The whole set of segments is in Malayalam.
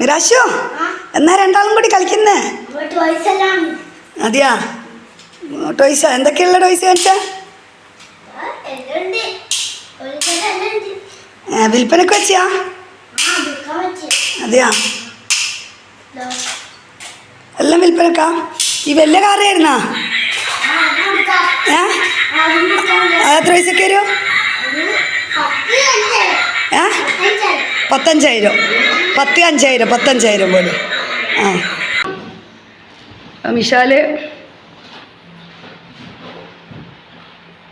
നിരാശു? എന്നാ രണ്ടാളും കൂടി കളിക്കുന്നേ? അതെയാ? ടോയ്സ എന്തൊക്കെയുള്ള ടോയ്സ് കാണിച്ചാ? വിൽപ്പനക്ക് വെച്ചാ അതെയാ? എല്ലാം വിൽപ്പനക്കാ? ഈ വലിയ കാറായിരുന്നാ? ഏ? ആ, അത് കൊടുക്കാം അത് എത്ര പൈസക്ക് വരും? അത് പത്ത് അഞ്ച് ഏ? പത്തഞ്ചായിരം. പത്ത് അഞ്ചായിരം പത്തഞ്ചായിരം പോലെ. ആ. മിഷാൽ.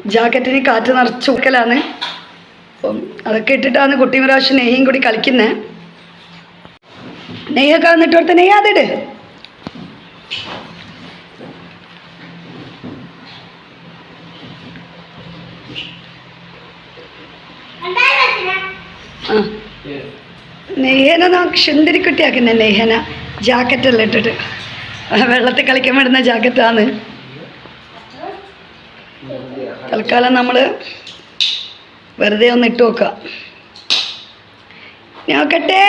ജാക്കറ്റിന് കാറ്റ് നിറച്ച് ഉക്കലാണ് അപ്പം അതൊക്കെ ഇട്ടിട്ടാണ് കുട്ടി പ്രാവശ്യം നെയ്യും കൂടി കളിക്കുന്നത് നെയ്യൊക്കെ വന്നിട്ട് കൊടുത്ത നെയ്യ് ആ നെയ്യന സുന്ദരി കുട്ടിയാക്കുന്ന നെയ്യന ജാക്കറ്റെല്ലാം ഇട്ടിട്ട്. വെള്ളത്തിൽ കളിക്കാൻ വിടുന്ന ജാക്കറ്റാണ് തൽക്കാലം നമ്മൾ വെറുതെ ഒന്ന് ഇട്ട് നോക്കാം. നോക്കട്ടെ?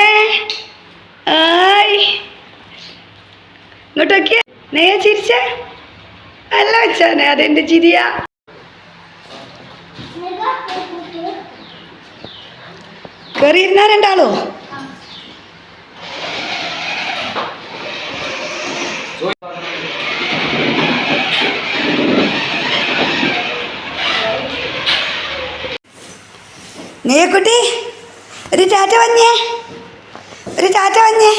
ഇങ്ങോട്ട് നോക്കിയേ. നെയ്യ ചിരിച്ചേ. അല്ല വെച്ചാനെ അതെന്റെ ചിരിയാ. കയറിയിരുന്നാ രണ്ടാളോ? നെയ്യക്കുട്ടി ഒരു ചാറ്റ വന്നേ ഒരു ചാറ്റ വഞ്ഞേ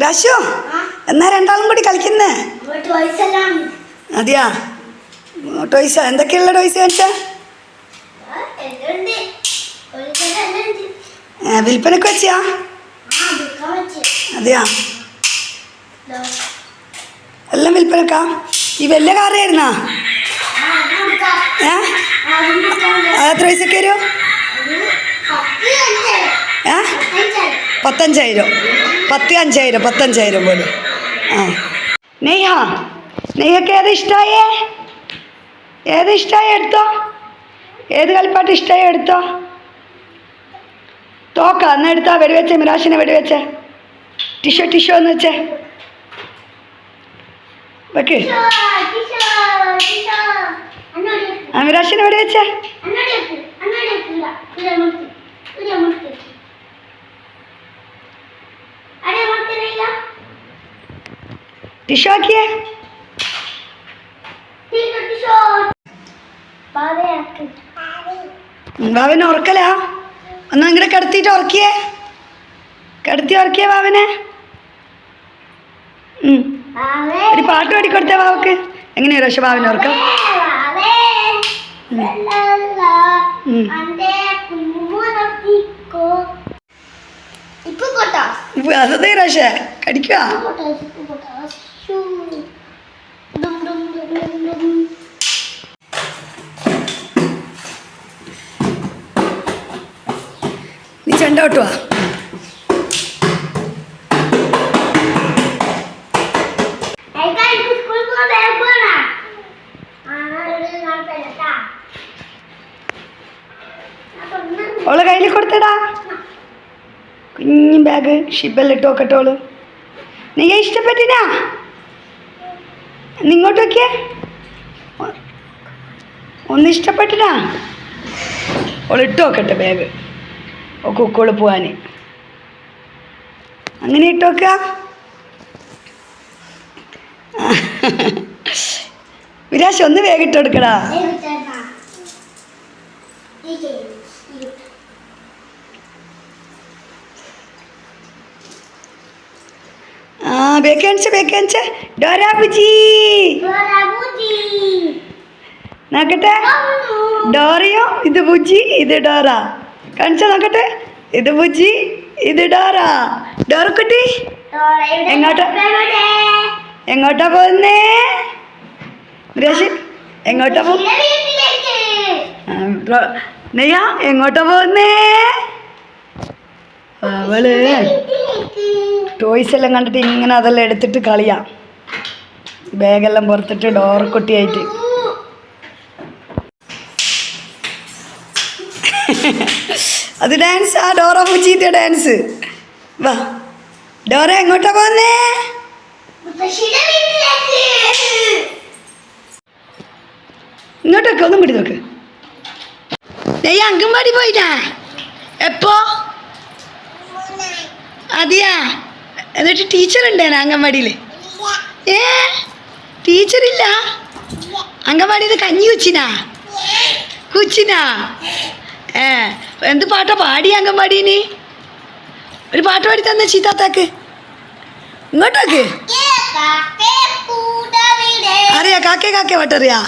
നിരാശു എന്നാ രണ്ടാളും കൂടി കളിക്കുന്നേ? അതെയാ? ടോയ്സ എന്തൊക്കെയുള്ള ടോയ്സ് കാണിച്ചാ? വിൽപ്പനക്ക് വെച്ചാ. അതെയാ? എല്ലാം വിൽപ്പനക്കാ? ഈ വലിയ കാറായിരുന്നാ? അത് കൊടുക്കാം ഏ? ആ, വയസ്സൊക്കെ വരും? ഏ? പത്തഞ്ചായിരം പത്ത് അഞ്ചായിരം പത്തഞ്ചായിരം പോലും ആ നെയ്യ നെയ്യൊക്കെ ഏത് ഇഷ്ടമായേ ഏത് ഇഷ്ടമായി എടുത്തോ ഏത് കളിപ്പാട്ട് ഇഷ്ടമായി എടുത്തോ തോക്ക അന്ന് എടുത്താ വെടിവെച്ചേ മിറാശിനെ വെടിവെച്ചേ ടിഷോ ടിഷോ എന്ന് വെച്ചേ വെക്ക് ആ മിറാശിനെ വെടിവെച്ചേ ടിഷോ ആക്കിയേ വാവനെ ഉറക്കലാ? ഒന്ന് ഇങ്ങടെ കിടത്തിയിട്ട് ഉറക്കിയേ? കിടത്തി ഉറക്കിയേ ബാബനെ. ഒരു പാട്ട് പാടിക്കൊടുത്തേ വാവക്ക് എങ്ങനെയാ പക്ഷെ വാവനെ ഉറക്കം? അതെ ഇപ്പൊ കൊട്ടാ. അതേ പക്ഷേ കടിക്കുക നീ ചെണ്ട കൊട്ടുവാ അവളെ കയ്യിൽ കൊടുത്തടാ. കുഞ്ഞു ബാഗ് ഷിബെല്ലാം ഇട്ട് നോക്കട്ടോൾ നീ ഇഷ്ടപ്പെട്ടിനാ? നിങ്ങോട്ട് നോക്കിയേ. ഒന്ന് ഇഷ്ടപ്പെട്ടിനാ? ഓളിട്ട് നോക്കട്ടെ ബാഗ് ഓ കുക്കോൾ പോവാൻ അങ്ങനെ ഇട്ടോക്ക. വിരാശ് ഒന്ന് വേഗം കൊടുക്കടാ. ആ ബേക്കാൻച്ച ബേക്കാൻച്ച ഡോരാ ബുജി നോക്കട്ടെ. ഡോറിയോ? ഇത് ബുജി ഇത് ഡോറ. കാണിച്ച നോക്കട്ടെ? ഇത് ബുജി ഇത് ഡോറ. ഡോറക്കുട്ടി എങ്ങോട്ടാ? എങ്ങോട്ടാ പോകുന്നേ എങ്ങോട്ടാ പോകും നെയ്യ എങ്ങോട്ടാ പോകുന്നേ അവൾ ടോയ്സ് എല്ലാം കണ്ടിട്ട് ഇങ്ങനെ അതെല്ലാം എടുത്തിട്ട് കളിയാം. ബാഗെല്ലാം പുറത്തിട്ട് ഡോറക്കുട്ടിയായിട്ട്. അത് ഡാൻസ് ആ ഡോറ പൂച്ചീന്റെ ഡാൻസ് വാ. ഡോറ എങ്ങോട്ടാ പോന്നേ? ഇങ്ങോട്ടൊക്കെ ഒന്നും പിടി നോക്ക്. നെയ്യ് അങ്കൻവാടി പോയിട്ടാ. എപ്പോ? അതെയാ. എന്നിട്ട് ടീച്ചർ ഉണ്ടേനാ അങ്കൻവാടിയിൽ ഏ? ടീച്ചറില്ല അങ്കൻവാടിയിൽ കഞ്ഞി കുച്ചിനാ? കുച്ചിനാ? ഏ എന്ത് പാട്ടാ? പാടി അങ്കൻവാടീന് ഒരു പാട്ട് പാടി തന്നെ ചീത്താത്താക്ക്. ഇങ്ങോട്ടാക്ക്. അറിയാ കാക്കേ കാക്കേ പാട്ടറിയാ?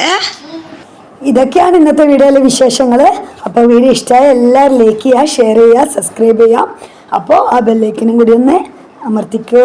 ഏ? ഇതൊക്കെയാണ് ഇന്നത്തെ വീഡിയോയിലെ വിശേഷങ്ങൾ അപ്പോൾ വീഡിയോ ഇഷ്ടമായ എല്ലാവരും ലൈക്ക് ചെയ്യുക ഷെയർ ചെയ്യുക സബ്സ്ക്രൈബ് ചെയ്യുക. അപ്പോൾ ആ ബെല്ലൈക്കിനും കൂടി ഒന്ന് അമർത്തിക്കോ.